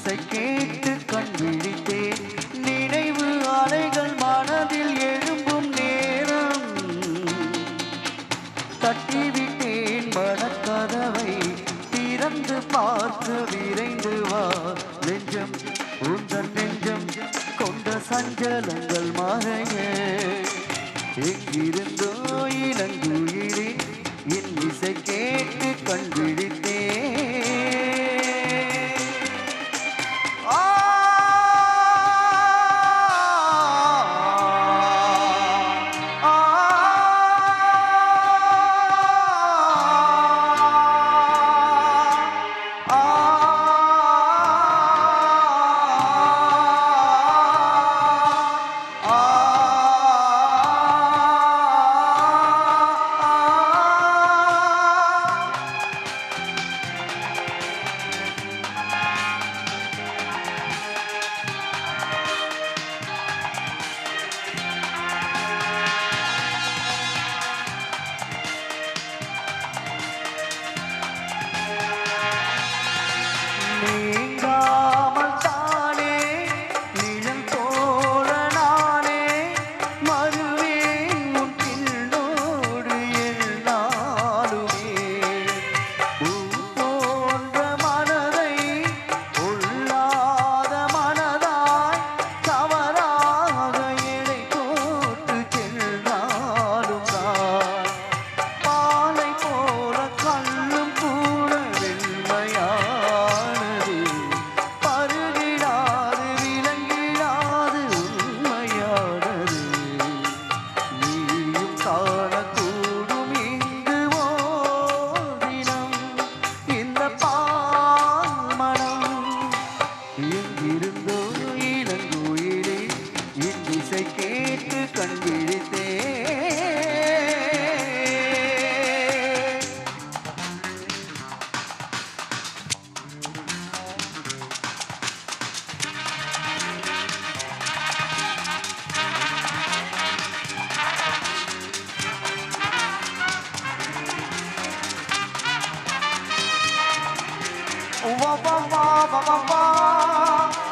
ஓசை கேட்டு கண் விழித்தேன் நினைவு அலைகள் மனதில் எழும்பும் நேரம். தட்டிவிட்டேன் மனக்கதவை திறந்து பார்த்து விரைந்து வா. நெஞ்சம் உங்கள் நெஞ்சம் கொண்ட சஞ்சலங்கள் மறைய. எங்கிருந்தோ இளங்குயிரின் என் இசை கேட்டு கண் விழித்தேன்